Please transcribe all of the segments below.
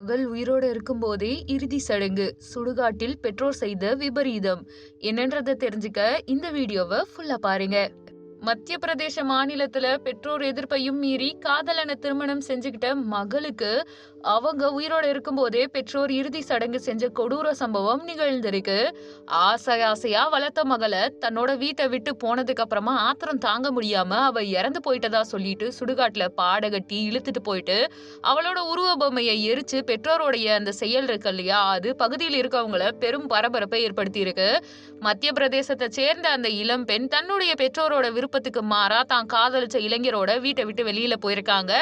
மகள் உயிரோடு இருக்கும்போதே இறுதி சடங்கு சுடுகாட்டில் பெற்றோர் செய்த விபரீதம். என்னன்றதை தெரிஞ்சுக்க இந்த வீடியோவை ஃபுல்லா பாருங்க. மத்திய பிரதேச மாநிலத்துல பெற்றோர் எதிர்ப்பையும் மீறி காதலனை திருமணம் செஞ்சுக்கிட்ட மகளுக்கு அவங்க உயிரோட இருக்கும்போதே பெற்றோர் இறுதி சடங்கு செஞ்ச கொடூர சம்பவம் நிகழ்ந்திருக்கு. ஆசை ஆசையா வளர்த்த மகளை தன்னோட வீட்டை விட்டு போனதுக்கு அப்புறமா ஆத்திரம் தாங்க முடியாம அவ இறந்து போயிட்டதா சொல்லிட்டு சுடுகாட்டுல பாட கட்டி இழுத்துட்டு போயிட்டு அவளோட உருவ பொம்மையை எரிச்சு பெற்றோருடைய அந்த செயல் இருக்கு இல்லையா அது பகுதியில் இருக்கவங்கள பெரும் பரபரப்பை ஏற்படுத்தி இருக்கு மத்திய பிரதேசத்தை சேர்ந்த அந்த இளம் பெண் தன்னுடைய பெற்றோரோட விருப்பத்துக்கு மாறா தான் காதலிச்ச இளைஞரோட வீட்டை விட்டு வெளியில போயிருக்காங்க.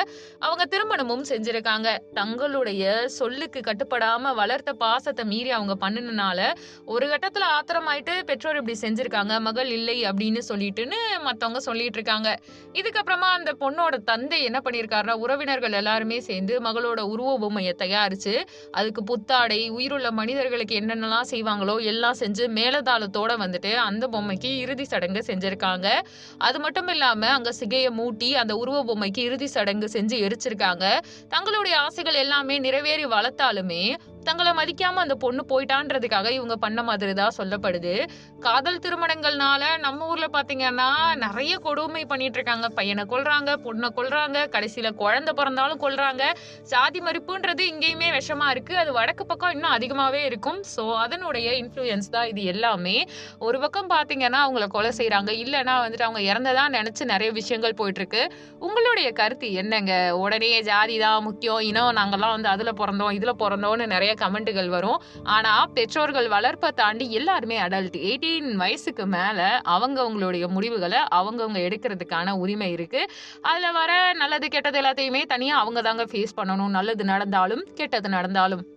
அவங்க திருமணமும் செஞ்சிருக்காங்க. தங்களுடைய சொல்லுக்கு கட்டுப்படாம வளர்த்த பாசத்தை மீறி அவங்க பண்ணினால ஒரு கட்டத்துல ஆத்திரமாயிட்டு பெற்றோர் இப்படி செஞ்சிருக்காங்க மகள் இல்லை அப்படின்னு சொல்லிட்டுன்னு மத்தவங்க சொல்லிட்டு இருக்காங்க. இதுக்கப்புறமா அந்த பொண்ணோட தந்தை என்ன பண்ணியிருக்காருன்னா உறவினர்கள் எல்லாருமே சேர்ந்து மகளோட உருவ பொம்மையை தயாரிச்சு அதுக்கு புத்தாடை உயிருள்ள மனிதர்களுக்கு என்னென்னலாம் செய்வாங்களோ எல்லாம் செஞ்சு மேலதாளத்தோட வந்துட்டு அந்த பொம்மைக்கு இறுதி சடங்கு செஞ்சிருக்காங்க. அது மட்டும் இல்லாம அங்க சிகையை மூட்டி அந்த உருவ பொம்மைக்கு இறுதி சடங்கு செஞ்சு எரிச்சிருக்காங்க. தங்களுடைய ஆசைகள் எல்லாமே நிறைவேறி வளர்த்தாலுமே தங்களை மதிக்காம அந்த பொண்ணு போயிட்டான்றதுக்காக இவங்க பண்ண மாதிரி தான் சொல்லப்படுது. காதல் திருமணங்கள்னால நம்ம ஊர்ல பாத்தீங்கன்னா நிறைய கொடுமை பண்ணிட்டு இருக்காங்க பையனை கொள்றாங்க பொண்ணை கொள்றாங்க கடைசியில குழந்தை பிறந்தாலும் கொள்றாங்க சாதி மறுப்புன்றது இங்கேயுமே விஷமா இருக்கு. அது வடக்கு பக்கம் இன்னும் அதிகமாவே இருக்கும். ஸோ அதனுடைய இன்ஃப்ளூயன்ஸ் தான் இது எல்லாமே. ஒரு பக்கம் பாத்தீங்கன்னா அவங்கள கொலை செய்யறாங்க இல்லைன்னா வந்துட்டு அவங்க இறந்ததா நினைச்சு நிறைய விஷயங்கள் போயிட்டு இருக்கு உங்களுடைய கருத்து என்னங்க? உடனே ஜாதி தான் முக்கியம். இனம் நாங்கெல்லாம் வந்து அதுல பிறந்தோம் இதுல பிறந்தோம்னு நிறைய கமெண்ட்டுகள் வரும். ஆனா பெற்றோர்கள் வளர்ப்பை தாண்டி எல்லாருமே அடல்ட் எயிட்டீன் வயசுக்கு மேல அவங்கவுங்களுடைய முடிவுகளை அவங்கவுங்க எடுக்கிறதுக்கான உரிமை இருக்கு. அதுல வர நல்லது கெட்டது எல்லாத்தையுமே தனியா அவங்க தாங்க ஃபேஸ் பண்ணணும். நல்லது நடந்தாலும் கெட்டது நடந்தாலும்.